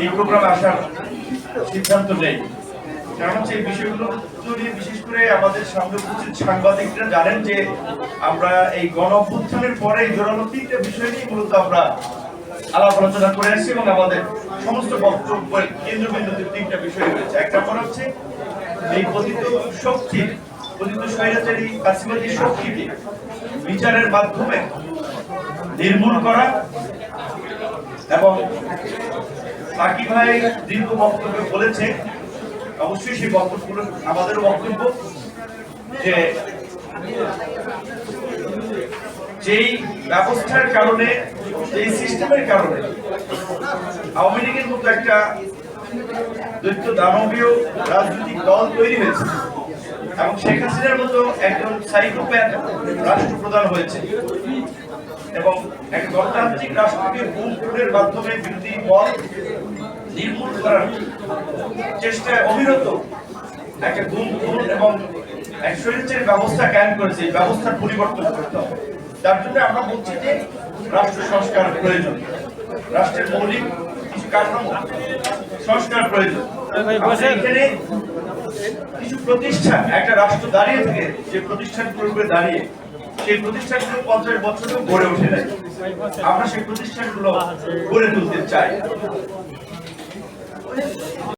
এই প্রোগ্রামে আসার সিদ্ধান্ত নেই। কারণ হচ্ছে এই বিষয়গুলো যদি বিশেষ করে আমাদের সামনে উপস্থিত সাংবাদিকরা জানেন যে আমরা এই গণ পরে জোরালো তিনটা বিষয় নিয়ে মূলত আমরা আলাপ আলোচনা করে আসছি এবং আমাদের সমস্ত বক্তব্যের কেন্দ্রবিন্দুতে তিনটা বিষয় রয়েছে। এক নম্বর হচ্ছে এই পতিত শক্তি পতিত স্বৈরাচারী কাশিবাদী শক্তিকে বিচারের মাধ্যমে নির্মূল করা এবং সাকি ভাই দীর্ঘ বক্তব্য বলেছে, অবশ্যই সেই বক্তব্যগুলো আমাদের বক্তব্য, যে যেই ব্যবস্থার কারণে এই সিস্টেমের কারণে আওয়ামী লীগের মতো একটা দৈত্য দানবীয় রাজনৈতিক দল তৈরি হয়েছে এবং শেখ হাসিনার মতো একজন সাইকোপ্যাথ রাষ্ট্রপ্রধান হয়েছে। এবং এক গণতান্ত্রিক রাষ্ট্রকে ভুল ভুলের মাধ্যমে বিরোধী মত নির্মূল করার চেষ্টায় অবিরত একটা গুম খুন এবং এক স্বৈরাচারী ব্যবস্থা কায়েম করেছে। ব্যবস্থার পরিবর্তন করতে হবে। তার জন্য আমরা বলছি যে রাষ্ট্র সংস্কার প্রয়োজন। রাষ্ট্রের মৌলিক কিছু কাঠামো সংস্কার প্রয়োজন। এখানে কিছু প্রতিষ্ঠান একটা রাষ্ট্র দাঁড়িয়ে থেকে যে প্রতিষ্ঠানগুলোর উপরে দাঁড়িয়ে সেই প্রতিষ্ঠানগুলো পঞ্চাশ বছরেও গড়ে উঠে নাই। আমরা সেই প্রতিষ্ঠানগুলো গড়ে তুলতে চাই।